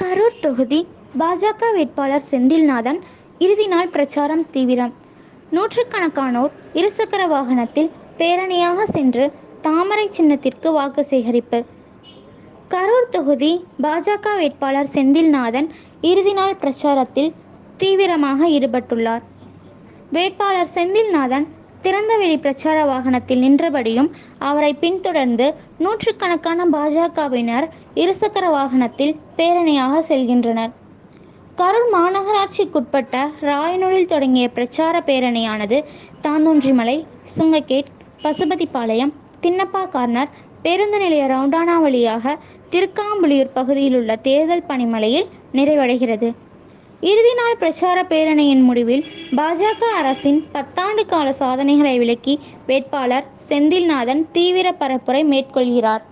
கரூர் தொகுதி பாஜக வேட்பாளர் செந்தில்நாதன் இறுதி நாள் பிரச்சாரம் தீவிரம். நூற்றுக்கணக்கானோர் இருசக்கர வாகனத்தில் பேரணியாக சென்று தாமரை சின்னத்திற்கு வாக்கு சேகரிப்பு. கரூர் தொகுதி பாஜக வேட்பாளர் செந்தில்நாதன் இறுதி நாள் பிரச்சாரத்தில் தீவிரமாக ஈடுபட்டுள்ளார். வேட்பாளர் செந்தில்நாதன் திறந்தவெளி பிரச்சார வாகனத்தில் நின்றபடியும் அவரை பின்தொடர்ந்து நூற்றுக்கணக்கான பாஜகவினர் இருசக்கர வாகனத்தில் பேரணியாக செல்கின்றனர். கரூர் மாநகராட்சிக்குட்பட்ட ராயனூரில் தொடங்கிய பிரச்சார பேரணியானது தாந்தோன்றிமலை சுங்ககேட் பசுபதிபாளையம் தின்னப்பா கார்னர் பேருந்து நிலைய ரவுண்டானா வழியாக திருக்காம்புலியூர் பகுதியில் உள்ள தேர்தல் பணிமலையில் நிறைவடைகிறது. இறுதி நாள் பிரச்சார பேரணியின் முடிவில் பாஜக அரசின் பத்தாண்டு கால சாதனைகளை விளக்கி வேட்பாளர் செந்தில்நாதன் தீவிர பரப்புரை மேற்கொள்கிறார்.